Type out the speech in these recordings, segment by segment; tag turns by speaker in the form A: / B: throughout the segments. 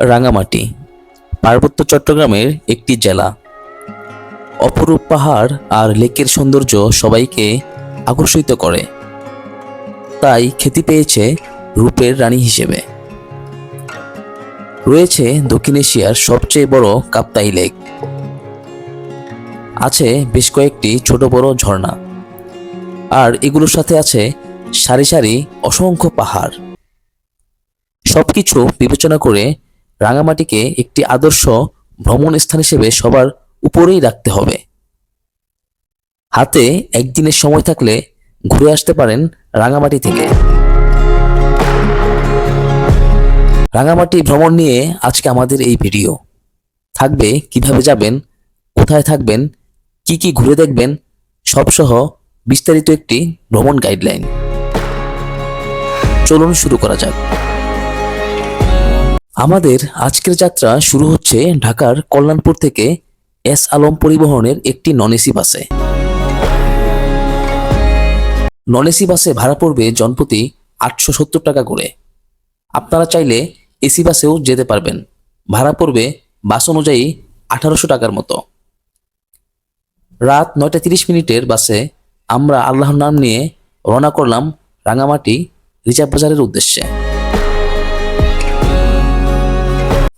A: রাঙামাটি, পার্বত্য চট্টগ্রামের একটি জেলা। অপরূপ পাহাড় আর লেকের সৌন্দর্য সবাইকে আকর্ষিত করে। তাই খ্যাতি পেয়েছে রূপের রানী হিসেবে। রয়েছে দক্ষিণ এশিয়ার সবচেয়ে বড় কাপ্তাই লেক। আছে বেশ কয়েকটি ছোট বড় ঝর্ণা। আর এগুলোর সাথে আছে সারি সারি অসংখ্য পাহাড়। সবকিছু বিবেচনা করে রাঙামাটিকে একটি আদর্শ ভ্রমণ স্থান হিসেবে সবার উপরেই রাখতে হবে। হাতে একদিনের সময় থাকলে ঘুরে আসতে পারেন রাঙামাটি থেকে। রাঙামাটি ভ্রমণ নিয়ে আজকে আমাদের এই ভিডিও। থাকবে কীভাবে যাবেন, কোথায় থাকবেন, কি কি ঘুরে দেখবেন সবসহ বিস্তারিত একটি ভ্রমণ গাইডলাইন। চলুন শুরু করা যাক। আমাদের আজকের যাত্রা শুরু হচ্ছে ঢাকার কল্যাণপুর থেকে এস আলম পরিবহনের একটি নন এসি বাসে। নন এসি বাসে ভাড়া পড়বে জনপ্রতি আটশো সত্তর টাকা করে। আপনারা চাইলে এসি বাসেও যেতে পারবেন। ভাড়া পড়বে বাস অনুযায়ী আঠারোশো টাকার মতো। রাত নয়টা তিরিশ মিনিটের বাসে আমরা আল্লাহর নাম নিয়ে রওনা করলাম রাঙামাটি রিজার্ভ বাজারের উদ্দেশ্যে।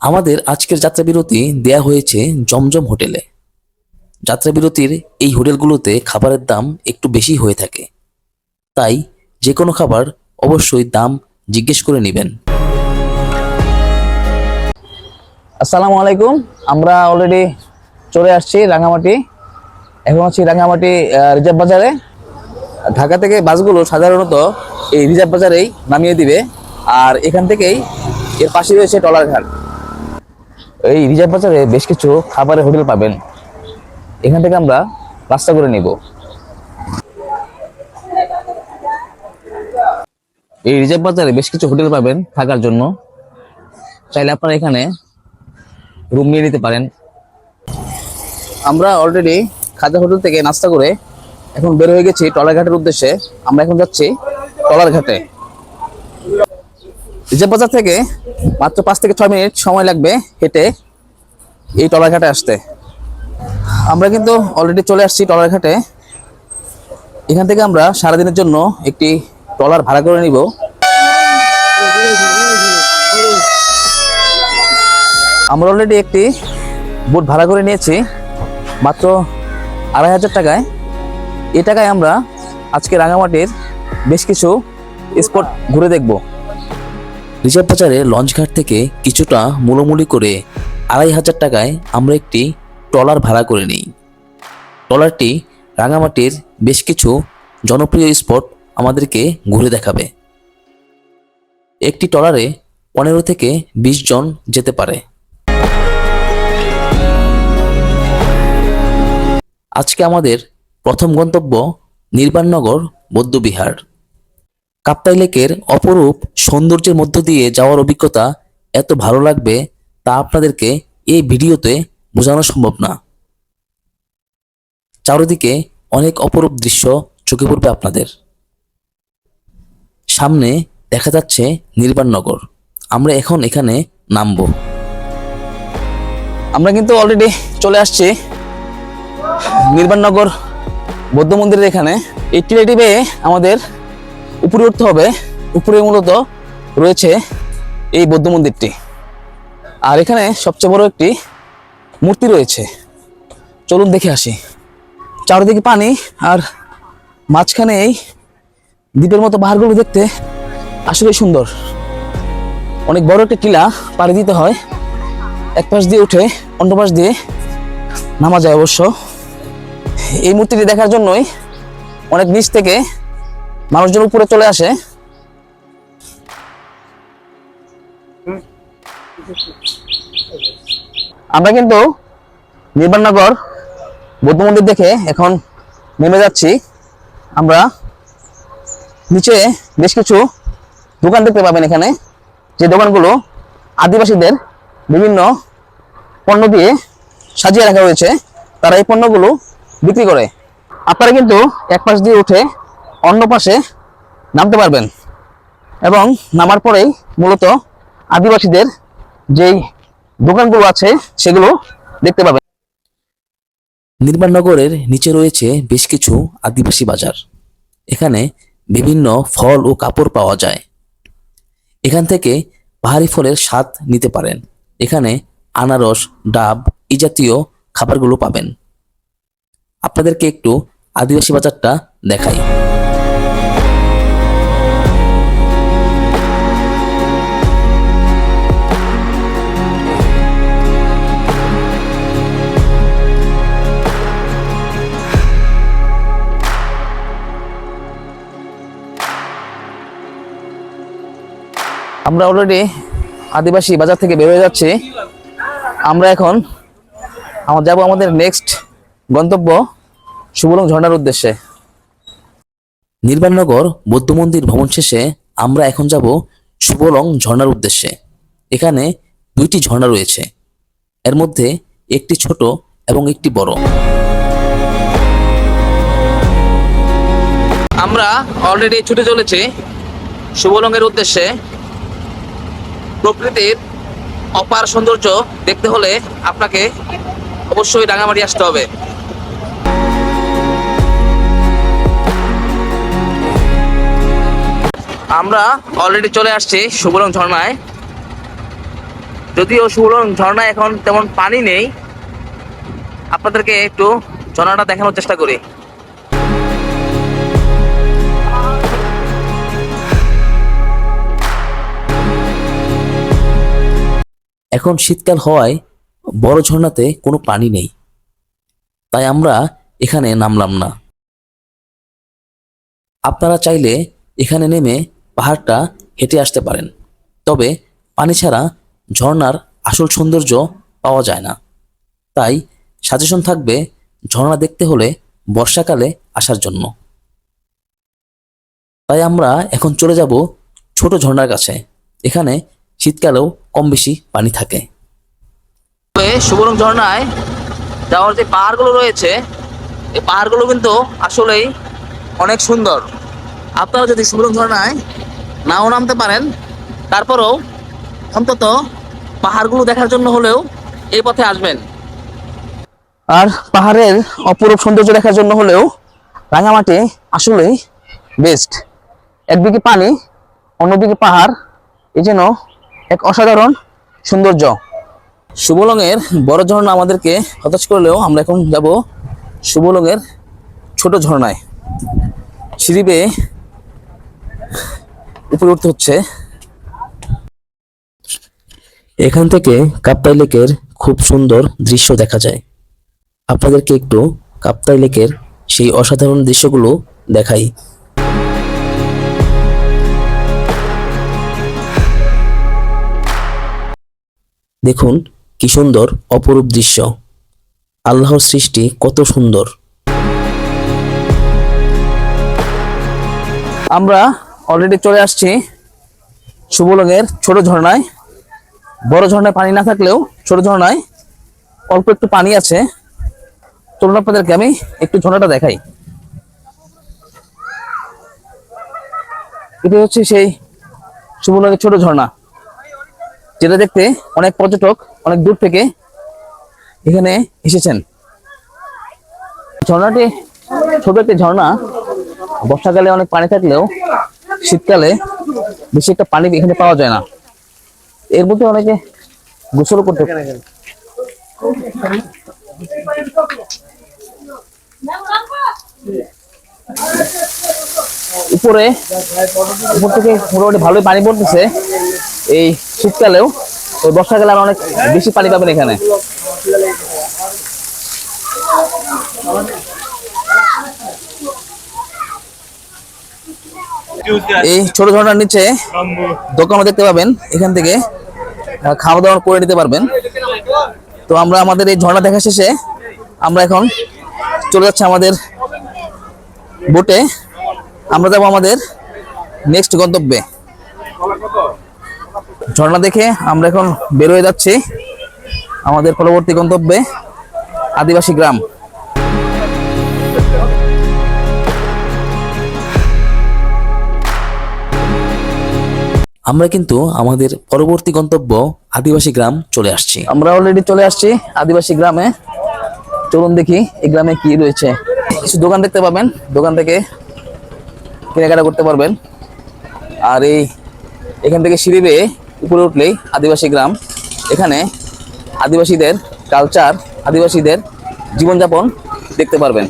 A: আমাদের আজকের যাত্রা বিরতি দেয়া হয়েছে জমজম হোটেলে। যাত্রা বিরতির এই হোটেলগুলোতে খাবারের দাম একটু বেশি হয়ে থাকে। তাই যে কোনো খাবার অবশ্যই দাম জিজ্ঞেস করে নেবেন।
B: আসসালামু আলাইকুম। আমরা অলরেডি চলে আসছি রাঙামাটি। এখন আছি রাঙামাটি রিজার্ভ বাজারে। ঢাকা থেকে বাসগুলো সাধারণত এই রিজার্ভ বাজারেই নামিয়ে দিবে। আর এখান থেকেই এর পাশে রয়েছে টলার ঘাট। এই রিজার্ভ বাজারে বেশ কিছু খাবারের হোটেল পাবেন। এখান থেকে আমরা রাস্তা করে নিব। এই রিজার্ভ বাজারে বেশ কিছু হোটেল পাবেন থাকার জন্য। চাইলে আপনারা এখানে রুম নিয়ে নিতে পারেন। আমরা অলরেডি খাজা হোটেল থেকে নাস্তা করে এখন বের হয়ে গেছি টলার ঘাটের উদ্দেশ্যে। আমরা এখন যাচ্ছি টলার ঘাটে। রিজার্ভ বাজার থেকে মাত্র পাঁচ থেকে ছয় মিনিট সময় লাগবে হেঁটে এই টলার ঘাটে আসতে। আমরা কিন্তু অলরেডি চলে আসছি টলার ঘাটে এখান থেকে আমরা সারাদিনের জন্য একটি টলার ভাড়া করে নিব। আমরা অলরেডি একটি বোট ভাড়া করে নিয়েছি, মাত্র আড়াই হাজার টাকায়। এ টাকায় আমরা আজকে রাঙামাটির বেশ কিছু স্পট ঘুরে দেখব।
A: রিজার্ভ বাজারে লঞ্চঘাট থেকে কিছুটা মূলমূলি করে আড়াই হাজার টাকায় আমরা একটি ট্রলার ভাড়া করে নিই। ট্রলারটি রাঙামাটির বেশ কিছু জনপ্রিয় স্পট আমাদেরকে ঘুরে দেখাবে। একটি ট্রলারে পনেরো থেকে বিশ জন যেতে পারে। আজকে আমাদের প্রথম গন্তব্য নির্বাণনগর বৌদ্ধবিহার কাপ্তাই লেকের অপরূপ সৌন্দর্যের মধ্য দিয়ে যাওয়ার অভিজ্ঞতা এত ভালো লাগবে তা আপনাদেরকে এই ভিডিওতে বোঝানো সম্ভব না। চারিদিকে অনেক অপরূপ দৃশ্য চোখে পড়বে আপনাদের। সামনে দেখা যাচ্ছে নির্বাণনগর আমরা এখন এখানে নামবো।
B: আমরা কিন্তু অলরেডি চলে আসছি নির্বাণনগর বৌদ্ধ মন্দিরের এখানে। এই টিলাটি আমাদের উপরে উঠতে হবে। উপরে মূলত রয়েছে এই বৌদ্ধ মন্দিরটি। আর এখানে সবচেয়ে বড় একটি মূর্তি রয়েছে। চলুন দেখে আসি। চারিদিকে পানি আর মাঝখানে এই দ্বীপের মতো পাহাড়গুলো দেখতে আসলে সুন্দর। অনেক বড় একটা টিলা পাড়ি দিতে হয়। এক পাশ দিয়ে উঠে অন্য পাশ দিয়ে নামা যায় অবশ্য। এই মূর্তিটি দেখার জন্যই অনেক নিচ থেকে মানুষজন উপরে চলে আসে। আমরা কিন্তু নির্বাণনগর বৌদ্ধ মন্দির দেখে এখন নেমে যাচ্ছি। আমরা নিচে বেশ কিছু দোকান দেখতে পাবেন এখানে। যে দোকানগুলো আদিবাসীদের বিভিন্ন পণ্য দিয়ে সাজিয়ে রাখা হয়েছে, তারা এই পণ্যগুলো বিক্রি করে। আপনারা কিন্তু এক পাশ দিয়ে উঠে অন্য পাশে নামতে পারবেন। এবং নামার পরেই মূলত আদিবাসীদের যেই দোকানগুলো আছে, সেগুলো দেখতে পাবেন।
A: নির্মাণনগরের নিচে রয়েছে বেশ কিছু আদিবাসী বাজার। এখানে বিভিন্ন ফল ও কাপড় পাওয়া যায়। এখান থেকে পাহাড়ি ফলের স্বাদ নিতে পারেন। এখানে আনারস, ডাব এই জাতীয় খাবারগুলো পাবেন। আপনাদেরকে একটু আদিবাসী বাজারটা দেখাই।
B: আমরা অলরেডি আদিবাসী বাজার থেকে বের হয়ে যাচ্ছি। আমরা এখন আমরা যাব আমাদের নেক্সট গন্তব্য সুবলং ঝর্ণার উদ্দেশ্যে।
A: নির্বাণনগর বৌদ্ধ মন্দির ভ্রমণ শেষে আমরা এখন যাব সুবলং ঝর্ণার উদ্দেশ্যে। এখানে দুইটি ঝর্ণা রয়েছে। এর মধ্যে একটি ছোট এবং একটি বড়।
B: আমরা অলরেডি ছুটে চলেছি সুবলঙ্গের উদ্দেশ্যে। প্রকৃতির অপার সৌন্দর্য দেখতে হলে আপনাকে অবশ্যই রাঙামাটি আসতে হবে। আমরা অলরেডি চলে আসছি সুবলং ঝর্ণায়। যদিও সুবলং ঝর্ণায় এখন তেমন পানি নেই, আপনাদেরকে একটু ঝর্ণাটা দেখানোর চেষ্টা করি।
A: এখন শীতকাল হওয়ায় বড় ঝর্ণাতে কোনো পানি নেই। তাই আমরা এখানে নামলাম না। আপনারা চাইলে এখানে নেমে পাহাড়টা হেঁটে আসতে পারেন। তবে পানি ছাড়া ঝর্ণার আসল সৌন্দর্য পাওয়া যায় না। তাই সাজেশন থাকবে ঝর্ণা দেখতে হলে বর্ষাকালে আসার জন্য। তাই আমরা এখন চলে যাব ছোট ঝর্ণার কাছে। এখানে শীতকালেও কম বেশি পানি থাকে।
B: তবে সুবর্ণ ঝর্ণায় যাওয়ার যে পাহাড়গুলো রয়েছে এই পাহাড়গুলো কিন্তু আসলেই অনেক সুন্দর। আপনারা যদি সুবর্ণ ঝর্ণায় নাও নামতে পারেন তারপরেও অন্তত পাহাড়গুলো দেখার জন্য হলেও এই পথে আসবেন। আর পাহাড়ের অপরূপ সৌন্দর্য দেখার জন্য হলেও রাঙামাটি আসলেই বেস্ট একদিকে পানি অন্যদিকে পাহাড় এই যেন এক অসাধারণ সৌন্দর্য। সুবলংয়ের বড় ঝর্ণা আমাদেরকে হতাশ করলেও আমরা এখন যাব সুবলংয়ের ছোট ঝর্ণায়। সিঁড়ি বেয়ে উপরে উঠতে হচ্ছে।
A: এখান থেকে কাপ্তাই লেকের খুব সুন্দর দৃশ্য দেখা যায়। আপনাদেরকে একটু কাপ্তাই লেকের সেই অসাধারণ দৃশ্যগুলো দেখাই। দেখুন কি সুন্দর অপরূপ দৃশ্য। আল্লাহর সৃষ্টি কত সুন্দর।
B: আমরা অলরেডি চলে আসছি সুবলংয়ের ছোট ঝর্ণায়। বড় ঝর্ণায় পানি না থাকলেও ছোট ঝর্ণায় অল্প একটু পানি আছে। চলুন আপনাদেরকে আমি একটু ঝর্ণাটা দেখাই। এটা হচ্ছে সেই সুবলংয়ের ছোট ঝর্ণা। যেটা দেখতে অনেক পর্যটক অনেক দূর থেকে এখানে এসেছেন। ঝর্ণাটি ছোট একটি ঝর্ণা। বর্ষাকালে অনেক পানি থাকলেও শীতকালে বেশি একটা পানি এখানে পাওয়া যায় না। এর মধ্যে অনেকে গোসল করতে উপরে উপর থেকে মোটামুটি ভালোই পানি পড়তেছে। এই শীতকালেও ওই বর্ষাকালে আর অনেক বেশি পানি পাবেন এখানে। এই ছোট ঝর্ণার নিচে দোকানও দেখতে পাবেন। এখান থেকে খাওয়া দাওয়া করে নিতে পারবেন। তো আমরা আমাদের এই ঝর্ণা দেখা শেষে আমরা এখন চলে যাচ্ছে আমাদের বোটে আমরা যাব আমাদের নেক্সট গন্তব্যে। ঝর্ণা দেখে আমরা এখন বের হয়ে যাচ্ছি আমাদের পরবর্তী গন্তব্যে আদিবাসী গ্রাম।
A: আমরা কিন্তু আমাদের পরবর্তী গন্তব্য আদিবাসী গ্রাম চলে আসছি।
B: আমরা অলরেডি চলে আসছি আদিবাসী গ্রামে। চলুন দেখি এই গ্রামে কি রয়েছে। কিছু দোকান দেখতে পাবেন দোকান থেকে কেনাকাটা করতে পারবেন। আর এই এখান থেকে সিঁড়ি বেয়ে উপরে উঠলেই আদিবাসী গ্রাম। এখানে আদিবাসীদের কালচার আদিবাসীদের জীবনযাপন দেখতে পারবেন।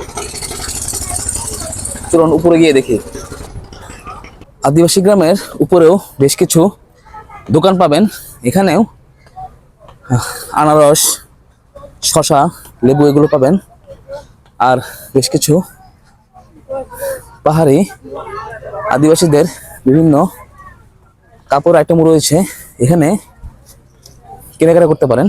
B: চলুন উপরে গিয়ে দেখি। আদিবাসী গ্রামের উপরেও বেশ কিছু দোকান পাবেন। এখানেও আনারস শশা লেবু এগুলো পাবেন। আর বেশ কিছু পাহাড়ি আদিবাসীদের বিভিন্ন কাপড় আইটেম রয়েছে। এখানে কেনাকাটা করতে পারেন।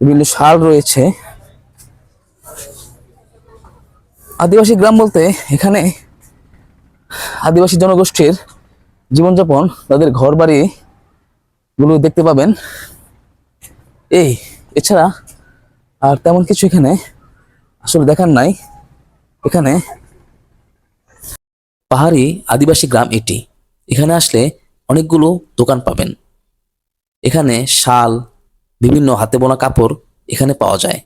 B: বিভিন্ন শাল রয়েছে। আদিবাসী গ্রাম বলতে এখানে আদিবাসী জনগোষ্ঠীর জীবনযাপন, তাদের ঘর বাড়ি গুলো দেখতে পাবেন। এই, এছাড়া আর তেমন কিছু এখানে আসলে দেখার নাই। এখানে
A: পাহাড়ি আদিবাসী গ্রাম এটি। এখানে আসলে অনেকগুলো দোকান পাবেন। এখানে শাল, বিভিন্ন হাতে বোনা কাপড় এখানে পাওয়া যায়।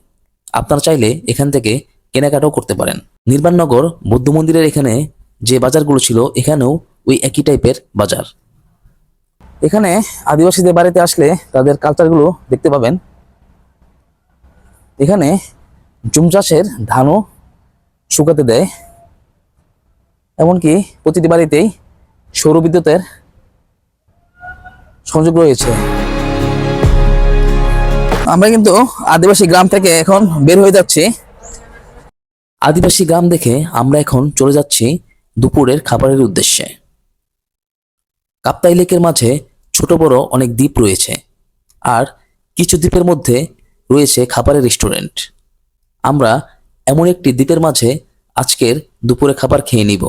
A: আপনারা চাইলে এখান থেকে কেনাকাটাও করতে পারেন। নির্বাণনগর বৌদ্ধ মন্দিরের এখানে যে বাজারগুলো ছিল, এখানেও ওই একই টাইপের বাজার।
B: এখানে আদিবাসীদের বাড়িতে আসলে তাদের কালচারগুলো দেখতে পাবেন। এখানে জুম চাষের ধানও শুকাতে দেয়। এমনকি প্রতিটি বাড়িতেই সৌর বিদ্যুতের সংযোগ রয়েছে। আমরা কিন্তু আদিবাসী গ্রাম থেকে এখন বের হয়ে যাচ্ছি।
A: আদিবাসী গ্রাম দেখে আমরা এখন চলে যাচ্ছি দুপুরের খাবারের উদ্দেশ্যে। কাপ্তাই লেকের মাঝে ছোট বড় অনেক দ্বীপ রয়েছে আর কিছু দ্বীপের মধ্যে রয়েছে খাবারের রেস্টুরেন্ট আমরা এমন একটি দ্বীপের মাঝে আজকের দুপুরে খাবার খেয়ে নিব।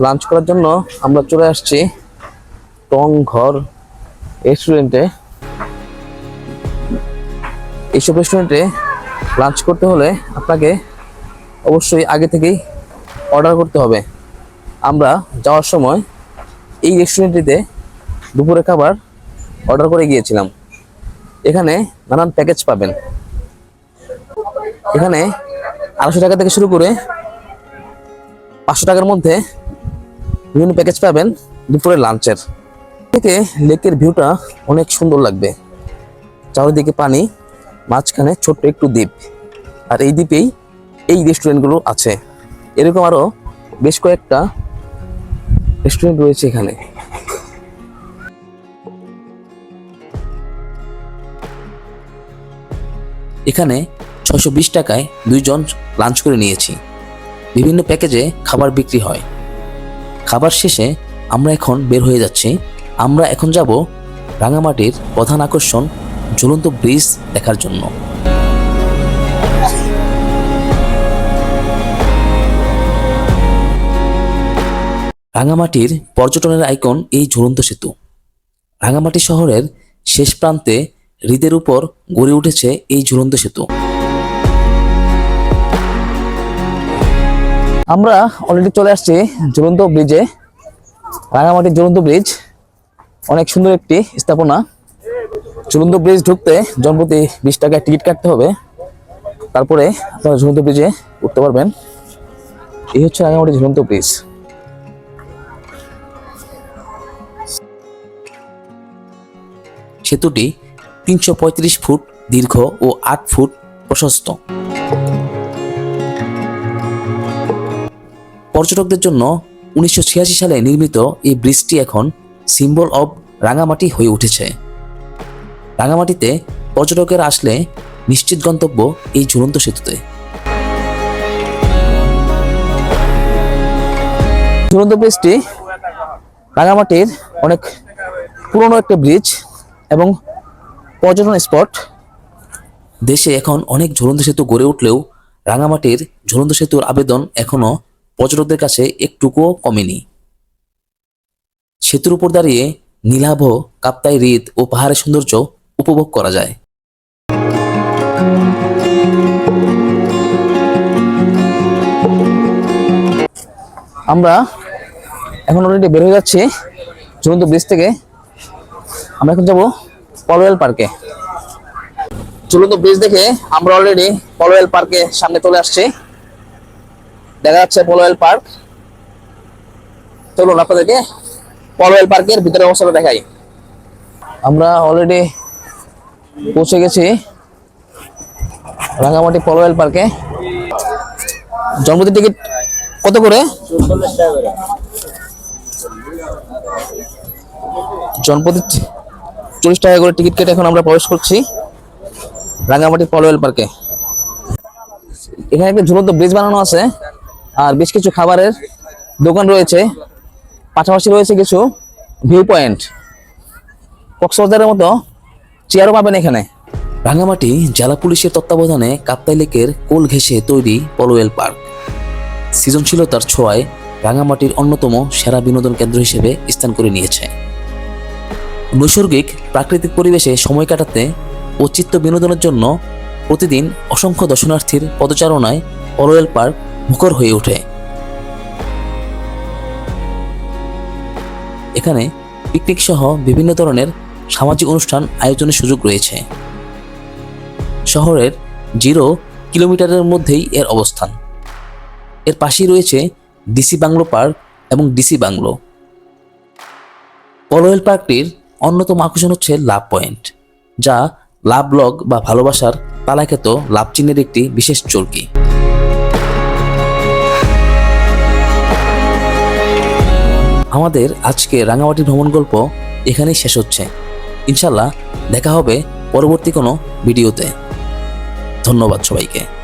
B: লাঞ্চ করার জন্য আমরা চলে আসছি টং ঘর রেস্টুরেন্টে এইসব রেস্টুরেন্টে লাঞ্চ করতে হলে আপনাকে অবশ্যই আগে থেকেই অর্ডার করতে হবে। আমরা যাওয়ার সময় এই রেস্টুরেন্টটিতে দুপুরে খাবার অর্ডার করে গিয়েছিলাম। এখানে নানান প্যাকেজ পাবেন। এখানে আড়াইশো টাকা থেকে শুরু করে পাঁচশো টাকার মধ্যে বিভিন্ন প্যাকেজ পাবেন দুপুরের লাঞ্চের। থেকে লেকের ভিউটা অনেক সুন্দর লাগবে। চারিদিকে পানি, মাঝখানে ছোট্ট একটু দ্বীপ। আর এই দ্বীপেই এই রেস্টুরেন্টগুলো আছে। এরকম আরও বেশ কয়েকটা রেস্টুরেন্ট রয়েছে এখানে।
A: এখানে ছশো টাকায় দুইজন লাঞ্চ করে নিয়েছি। বিভিন্ন প্যাকেজে খাবার বিক্রি হয়। খাবার শেষে আমরা এখন বের হয়ে যাচ্ছি। আমরা এখন যাব রাঙামাটির প্রধান আকর্ষণ ঝুলন্ত ব্রিজ দেখার জন্য। রাঙামাটির পর্যটনের আইকন এই ঝুলন্ত সেতু। রাঙামাটি শহরের শেষ প্রান্তে হৃদের উপর গড়ে উঠেছে এই ঝুলন্ত সেতু।
B: আমরা অলরেডি চলে আসছি ঝুলন্ত ব্রিজে রাঙামাটির ঝুলন্ত ব্রিজ অনেক সুন্দর একটি স্থাপনা। ঝুলন্ত ব্রিজ ঢুকতে জনপ্রতি বিশ টাকায় টিকিট কাটতে হবে। তারপরে আপনারা ঝুলন্ত ব্রিজে উঠতে পারবেন। এই হচ্ছে রাঙামাটি ঝুলন্ত ব্রিজ
A: সেতুটি তিনশো পঁয়ত্রিশ ফুট দীর্ঘ ও আট ফুট প্রশস্ত। পর্যটকদের জন্য উনিশশো ছিয়াশি সালে নির্মিত এই ব্রিজটি এখন সিম্বল অব রাঙামাটি হয়ে উঠেছে। রাঙামাটিতে পর্যটকেরা আসলে নিশ্চিত গন্তব্য এই ঝুলন্ত সেতুতে।
B: ঝুলন্ত ব্রিজটি রাঙামাটির অনেক পুরনো একটা ব্রিজ এবং পর্যটন স্পট।
A: দেশে এখন অনেক ঝুলন্ত সেতু গড়ে উঠলেও রাঙামাটির ঝুলন্ত সেতুর আবেদন এখনও পর্যটকদের কাছে একটুকুও কমেনি। সেতুর উপর দাঁড়িয়ে নীলাভ, কাপ্তাই হ্রদ ও পাহাড়ের সৌন্দর্য উপভোগ করা যায়।
B: আমরা এখন অলরেডি বের হয়ে যাচ্ছি ঝুলন্ত ব্রিজ থেকে। আমরা এখন যাব পলওয়েল পার্কে। ঝুলন্ত ব্রিজ দেখে আমরা অলরেডি পলওয়েল পার্কে সামনে চলে আসছি। দেখা যাচ্ছে পলওয়েল পার্ক। চলুন আপনাদেরকে পলওয়েল পার্কের ভিতরে অবস্থাটা দেখাই। আমরা অলরেডি পৌঁছে গেছি রাঙামাটি পলোয়েল পার্কে। জন্মদিন টিকিট কত করে? জনপ্রতি চল্লিশ টাকা করে টিকিট কেটে এখন আমরা প্রবেশ করছি রাঙামাটি পলওয়েল পার্কে। এখানে একটা ঝুলন্ত ব্রিজ বানানো আছে। আর বেশ কিছু খাবারের দোকান রয়েছে। পাশাপাশি রয়েছে কিছু ভিউ পয়েন্ট কক্সবাজারের মতো চেয়ারও পাবেন এখানে।
A: রাঙামাটি জেলা পুলিশের তত্ত্বাবধানে কাপ্তাই লেকের কোল ঘেঁষে তৈরি পলোয়েল পার্ক। সৃজনশীলতার ছোঁয়ায় রাঙামাটির অন্যতম সেরা বিনোদন কেন্দ্র হিসেবে স্থান করে নিয়েছে। নৈসর্গিক প্রাকৃতিক পরিবেশে সময় কাটাতে ও চিত্ত বিনোদনের জন্য প্রতিদিন অসংখ্য দর্শনার্থীর পদচারণায় পলোয়েল পার্ক মুখর হয়ে ওঠে। এখানে পিকনিক সহ বিভিন্ন ধরনের সামাজিক অনুষ্ঠান আয়োজনের সুযোগ রয়েছে। শহরের জিরো কিলোমিটারের মধ্যেই এর অবস্থান। এর পাশেই রয়েছে ডিসি বাংলো পার্ক এবং ডিসি বাংলো। পলোয়েল পার্কটির অন্যতম আকর্ষণ হচ্ছে লাভ পয়েন্ট, যা লাভ ব্লগ বা ভালোবাসার তালাখ্যাত লাভ চিহ্নের একটি বিশেষ চরকি। আমাদের আজকে রাঙামাটি ভ্রমণ গল্প এখানেই শেষ হচ্ছে। ইনশাল্লাহ দেখা হবে পরবর্তী কোনো ভিডিওতে। ধন্যবাদ সবাইকে।